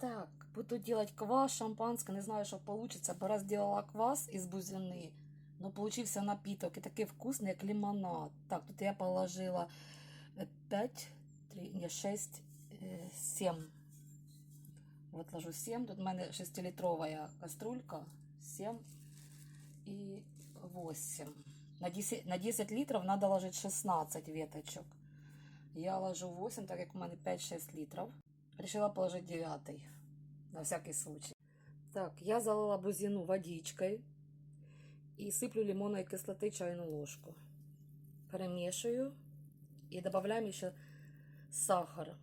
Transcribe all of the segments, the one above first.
Так, буду делать квас, шампанское, не знаю, что получится. Бо раз делала квас из бузины, но получился напиток и такий вкусный, як лимонад. Так, тут я положила 5, 3, не, 6, 7. Вот ложу 7. Тут у мене 6-литровая кастрюлька. 7 и 8. На 10, на 10 литров надо ложить 16 веточек. Я ложу 8, так як у мене 5-6 литров. Решила положить 9 на всякий случай. Так, я залила бузину водичкой и сыплю лимонной кислоты чайную ложку. Перемешиваю и добавляем еще сахар.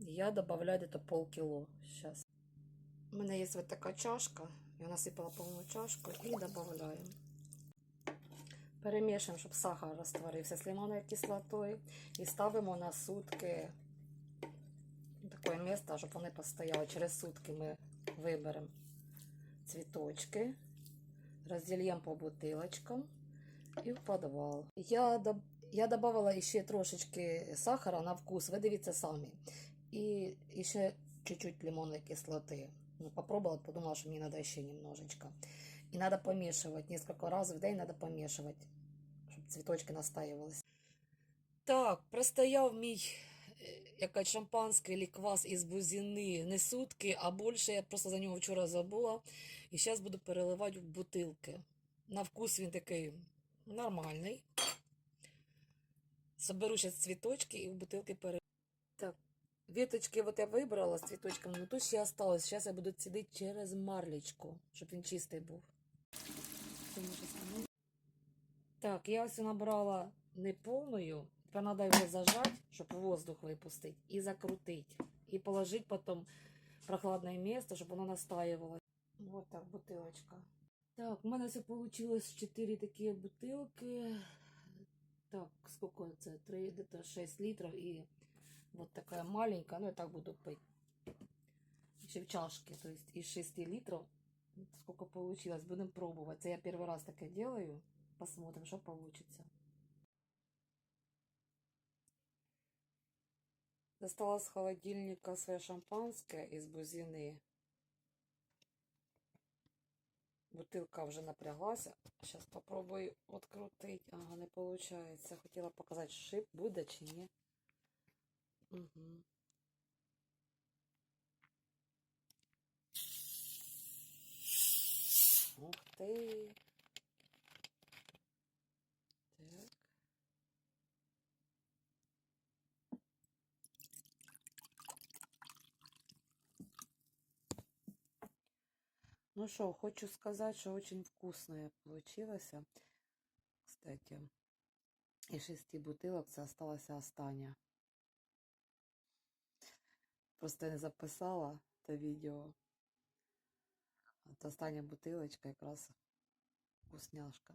Я добавляю где-то полкило сейчас. У меня есть вот такая чашка. Я насыпала полную чашку и добавляем. Перемішуємо, щоб сахар розтворився з лимонною кислотою. І ставимо на сутки таке місце, щоб вони постояли. Через сутки ми виберемо цвіточки, розділимо по бутилочкам і в підвал. Я, доб... я додавала ще трошечки сахара на вкус, ви дивіться самі. І ще чуть-чуть лимонної кислоти. Ну, попробовала, подумала, что мне надо еще немножечко. И надо помешивать. Несколько раз в день надо помешивать, чтобы цветочки настаивались. Так, простояв мій якась шампанське квас із бузини не сутки, а більше я просто за нього вчора забула. І зараз буду переливати в бутилки. На вкус він такий нормальний. Соберу зараз цвіточки і в бутилки переливаю. Так, Веточки вот я вибрала з цвіточками, но тут ще осталось. Зараз я буду цідити через марлечку, щоб він чистий був. Так, я ось набрала не повною. Тепер треба його зажати, щоб воздух випустити, і закрутити. І положити потім в прохладне місце, щоб воно настаювало. Вот так, бутилочка. Так, у мене все вийшло 4 такі бутилки. Так, сколько це? 3, где-то 6 літрів і Вот такая маленькая, ну я так буду пить. Еще в чашке, то есть из 6 литров. Сколько получилось, будем пробовать. Это я первый раз такое делаю. Посмотрим, что получится. Достала с холодильника свое шампанское из бузины. Бутылка уже напряглась. Сейчас попробую открутить. Ага, не получается. Хотела показать, шип буде чи ні. Угу. Ух ты. Ну что, хочу сказать, что очень вкусное получилось. Кстати, из шести бутылок це осталась остання. Просто не записала це відео. От остання бутилочка якраз вкусняшка.